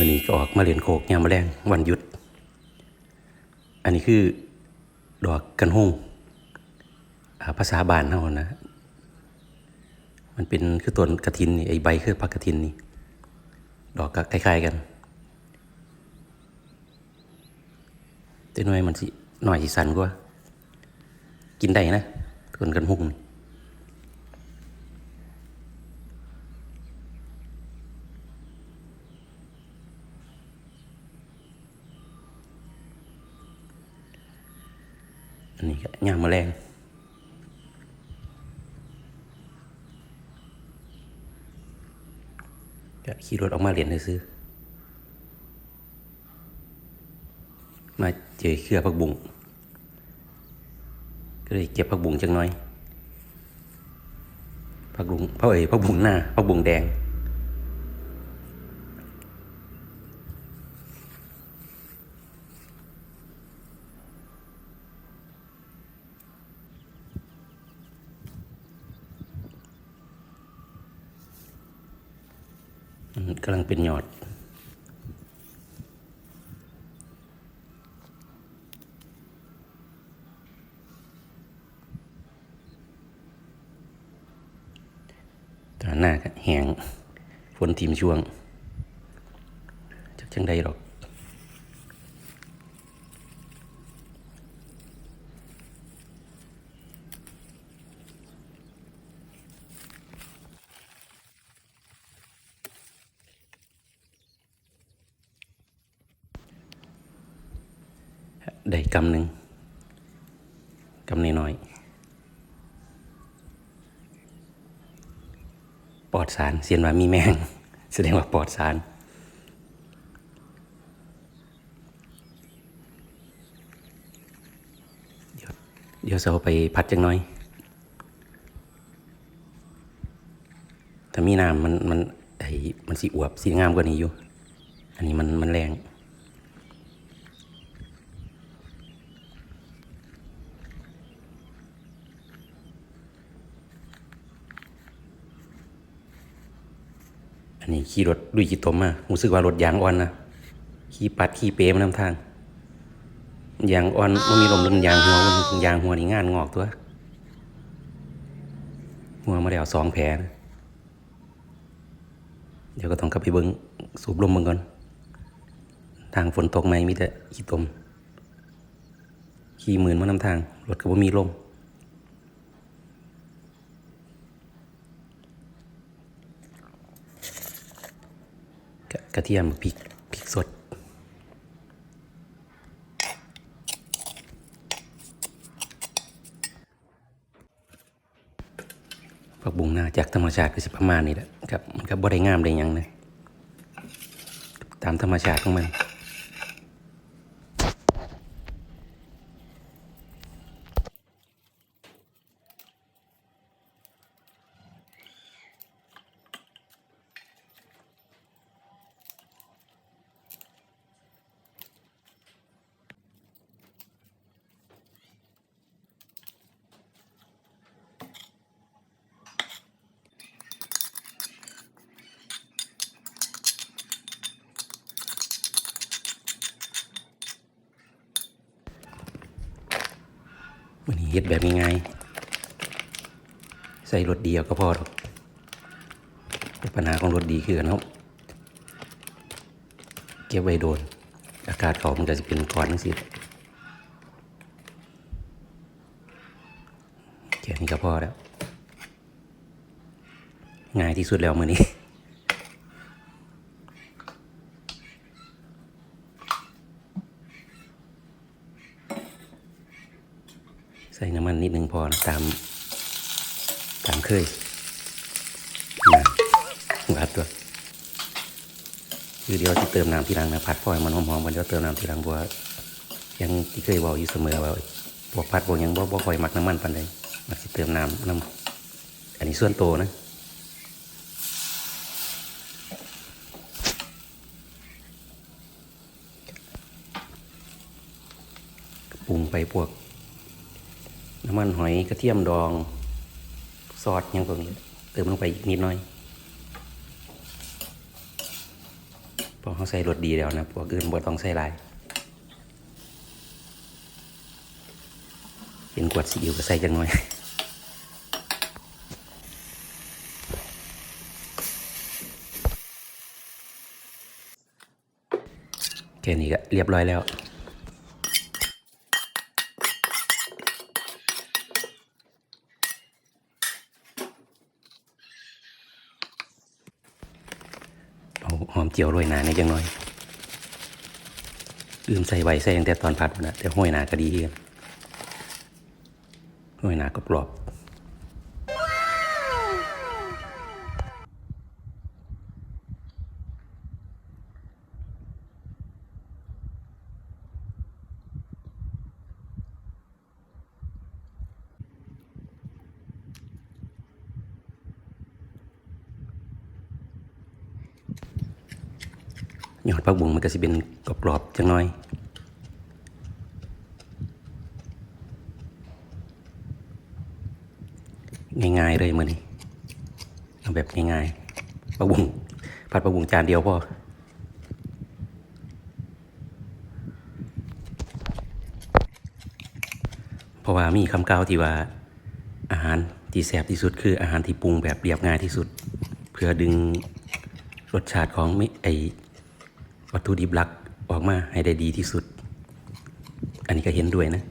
วันนี้ก็ออกมาเรียนโคกยามแมลงวันหยุด อันนี้คือดอกกันฮงอ่าภาษาบ้านเฮานะ มันเป็นคือต้นกระถินนี่ไอใบคือผักกระถินนี่ ดอกก็คล้ายๆกัน แต่หน่วยมันสิหน่อยสิสันกว่า กินได้นะต้นกันฮงนี่ อันนี้ก็ย่างแมลงก็ขี่รถออกมาเรียนซื้อ มาเจอเครือผักบุ้งก็เลยเก็บผักบุ้งจังน้อยผักบุ้งผักเอ๋ยผักบุ้งหน้าผักบุ้งแดง กำลังเป็นหยอดตอนหน้าก็แหงฝนทีมช่วงจักจังได้หรอก ได้กำหนึ่งกำน้อยๆปลอดสารเสียนว่ามีแมง แสดงว่าปลอดสารเดี๋ยวเดี๋ยวเราไปพัดจังน้อย ถ้ามีน้ำมันมันไอ้มันสีอวบสีงามกว่านี้อยู่ อันนี้มันมันแรง นนี้ขี่รถลุยขี่ตมมารู้สึกว่ารถยางอ่อนนะขี่ปัดขี่เปรมานำทางยางอ่อนมันมีลมลมยางหัวมันยางหัวนี่งานงอกตัวหัวมาแล้วสองแผลนะเดี๋ยวก็ต้องกลับไปเบิ้งสูบลมเบิ่งก่อนทางฝนตกไหมมีแต่ขี่ตมขี่หมื่นมานำทางรถก็บ่มีลม กระกระเทียมพริกพริกสดผักบุ้งนาจากธรรมชาติก็สิประมาณนี้แหละครับมันก็บ่ได้งามได้ยังนะตามธรรมชาติของมัน เด็ดแบบง่ายๆใส่รถเดียวก็พอหรอกปัญหาของรถดีคือเนาะเก็บไว้โดน อากาศเขามันก็จะเป็นก้อนทั้งสิ้นแค่นี้ก็พอแล้ว ง่ายที่สุดแล้วมือนี้ ใส่น้ำมันนิดนึงพอนะตามตามเคยนะวัดตัวคือเดี๋ยวที่เติมน้ำทีหลังนะผัดพอให้มันหอมๆมันเดี๋ยวเติมน้ำทีหลังบัวยังที่เคยบอกอยู่เสมอว่าพวกผัดพวกยังบ่บ่คอยมักน้ำมันปานใดมักสิเติมน้ำน้ำอันนี้ส่วนโตนะปรุงไปพวก น้ำมันหอยกระเทียมดอง ซอสหยังพวกนี้เติมลงไปอีกนิดหน่อยพอเขาใส่รสดีแล้วนะพวกอื่นบ่ต้องใส่หลายเป็นกวดซีอิ๊วก็ใส่จังหน่อยแค่นี้ก็เรียบร้อยแล้ว เอาหอมเจียวโรยหนาในจังน้อยลืมใส่ใบใส่ตั้งแต่ตอนผัดนะแต่ห้อยหนาก็ดีเกันห้อยหนากรอบ ๆยอดผักบุ้งมันก็สิเป็นกรอบๆจังหน่อยง่ายๆเลยมือนี้เอาแบบง่ายๆปลาบุงผัดปลาบุงจานเดียวพอเพราะว่ามีคำกล่าวที่ว่าอาหารที่แซบที่สุดคืออาหารที่ปรุงแบบเรียบง่ายที่สุด เพื่อดึงรสชาติของไม่ไอ วัตถุดิบหลักออกมาให้ได้ดีที่สุด อันนี้ก็เห็นด้วยนะ